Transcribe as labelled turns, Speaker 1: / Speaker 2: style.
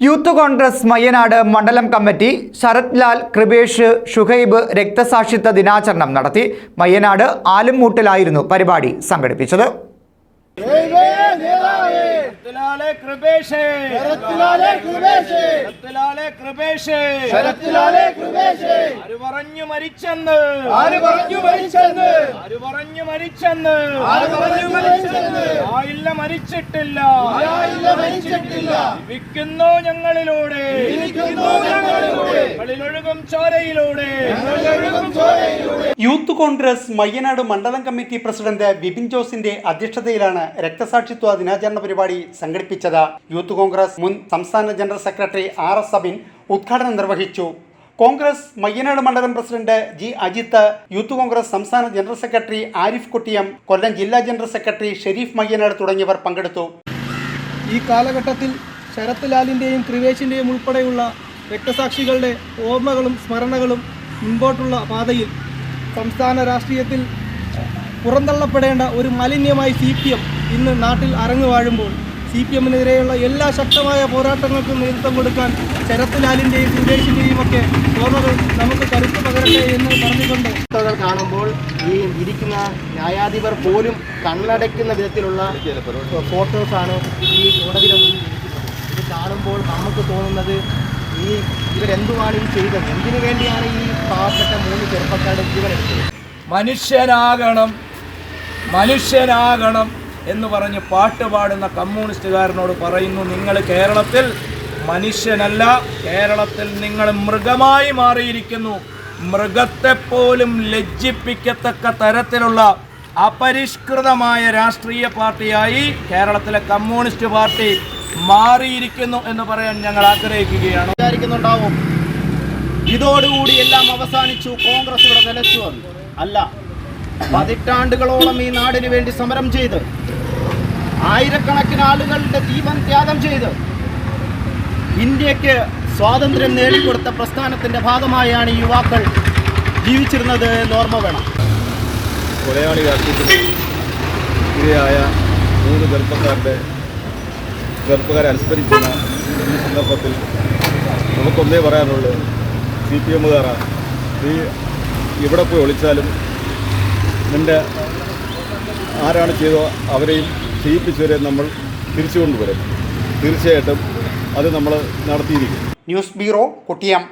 Speaker 1: Youth Congress Mayyanad മണ്ഡലം committee Sarath Lal Kripesh Shuhaib രക്തസാക്ഷിത്വ ദിനാചരണം നടത്തി മയ്യനാട് ആലുംമൂട്ടിലായിരുന്നു പരിപാടി സംഘടിപ്പിച്ചത്.
Speaker 2: പറഞ്ഞു മരിച്ചെന്ന്.
Speaker 3: പറഞ്ഞു മരിച്ചെന്ന്.
Speaker 2: പറഞ്ഞു മരിച്ചെന്ന്
Speaker 3: ആര് പറഞ്ഞു മരിച്ചെന്ന്
Speaker 2: ആയില്ല മരിച്ചിട്ടില്ല. വിൽക്കുന്നു ഞങ്ങളിലൂടെ.
Speaker 3: ഞങ്ങളിലൊഴുകും ഞങ്ങളിലൂടെ.
Speaker 2: കളിലൊഴുകും ചോരയിലൂടെ.
Speaker 3: ഞങ്ങളൊഴുകും ചോരയിലൂടെ.
Speaker 4: യൂത്ത് കോൺഗ്രസ് മയ്യനാട് മണ്ഡലം കമ്മിറ്റി പ്രസിഡന്റ് വിപിൻ ജോസിന്റെ അധ്യക്ഷതയിലാണ് രക്തസാക്ഷിത്വ ദിനാചരണ പരിപാടി സംഘടിപ്പിച്ചത്. യൂത്ത് കോൺഗ്രസ് മുൻ സംസ്ഥാന general secretary R S Sabin ഉദ്ഘാടനം നിർവഹിച്ചു. കോൺഗ്രസ് മയ്യനാട് മണ്ഡലം president G Ajith youth Congress സംസ്ഥാന ജനറൽ സെക്രട്ടറി ആരിഫ് കുട്ടിയം കൊല്ലം ജില്ലാ ജനറൽ സെക്രട്ടറി ഷെരീഫ് മയ്യനാട് തുടങ്ങിയവർ പങ്കെടുത്തു.
Speaker 5: ഈ കാലഘട്ടത്തിൽ ശരത് ലാലിന്റെയും ത്രിവേശിന്റെയും ഉൾപ്പെടെയുള്ള രക്തസാക്ഷികളുടെ ഓർമ്മകളും സ്മരണകളും മുമ്പോട്ടുള്ള പാതയിൽ സംസ്ഥാന രാഷ്ട്രീയത്തിൽ പുറന്തള്ളപ്പെടേണ്ട ഒരു മലിന്യമായി സി പി എം ഇന്ന് നാട്ടിൽ അരങ്ങു വാഴുമ്പോൾ സി പി എമ്മിനെതിരെയുള്ള എല്ലാ ശക്തമായ പോരാട്ടങ്ങൾക്കും നേതൃത്വം കൊടുക്കാൻ ശരത് ലാലിന്റെയും കൃവേശിന്റെയും ഒക്കെ ഓർമ്മകൾ നമുക്ക് കരുത്ത് പകരട്ടെ എന്ന് പറഞ്ഞുകൊണ്ട്
Speaker 6: കാണുമ്പോൾ ഈ ഇരിക്കുന്ന ന്യായാധിപർ പോലും കണ്ണടയ്ക്കുന്ന വിധത്തിലുള്ള ഫോട്ടോസാണ് ഈ കോടതിയിലും ഇത് കാണുമ്പോൾ നമുക്ക് തോന്നുന്നത് ഈ ഇവരെന്തുമാണ് ഈ ചെയ്തത്? എന്തിനു വേണ്ടിയാണ് ഈ പാവപ്പെട്ട മൂന്ന് ചെറുപ്പക്കാരുടെ ജീവനെടുത്തത്?
Speaker 2: മനുഷ്യനാകണം. മനുഷ്യനാകണം. എന്ന് പറഞ്ഞ് പാട്ട് പാടുന്ന കമ്മ്യൂണിസ്റ്റുകാരനോട് പറയുന്നു നിങ്ങൾ കേരളത്തിൽ മനുഷ്യനല്ല കേരളത്തിൽ നിങ്ങൾ മൃഗമായി മാറിയിരിക്കുന്നു. മൃഗത്തെപ്പോലും ലജ്ജിപ്പിക്കത്തക്ക തരത്തിലുള്ള അപരിഷ്കൃതമായ രാഷ്ട്രീയ പാർട്ടിയായി കേരളത്തിലെ കമ്മ്യൂണിസ്റ്റ് പാർട്ടി മാറിയിരിക്കുന്നു എന്ന് പറയാൻ ഞങ്ങൾ ആഗ്രഹിക്കുകയാണ്.
Speaker 6: വിചാരിക്കുന്നുണ്ടാവും. ഇതോടുകൂടി എല്ലാം അവസാനിച്ചു കോൺഗ്രസ് ഇവിടെ നിലച്ചു വന്നു അല്ല പതിറ്റാണ്ടുകളോളം ഈ നാടിന് വേണ്ടി സമരം ചെയ്ത് ആയിരക്കണക്കിന് ആളുകളുടെ ജീവൻ ത്യാഗം ചെയ്ത് ഇന്ത്യയ്ക്ക് സ്വാതന്ത്ര്യം നേടിക്കൊടുത്ത പ്രസ്ഥാനത്തിന്റെ ഭാഗമായാണ് ഈ യുവാക്കൾ ജീവിച്ചിരുന്നത് എന്ന് ഓർമ്മ വേണം.
Speaker 7: ഇരയായ മൂന്ന് ചെറുപ്പക്കാരുടെ ചെറുപ്പക്കാരെ അനുസ്മരിക്കുന്ന ഈ സന്ദർഭത്തിൽ നമുക്കൊന്നേ പറയാനുള്ളൂ സി പി എമ്മുകാരാണ് നീ ഇവിടെ പോയി ഒളിച്ചാലും നിന്റെ ആരാണ് ചെയ്തോ അവരെയും ചെയ്യിപ്പിച്ചവരെ നമ്മൾ തിരിച്ചു കൊണ്ടുവരും തീർച്ചയായിട്ടും അത് നമ്മൾ നടത്തിയിരിക്കും.
Speaker 4: News bureau Kuttiyam.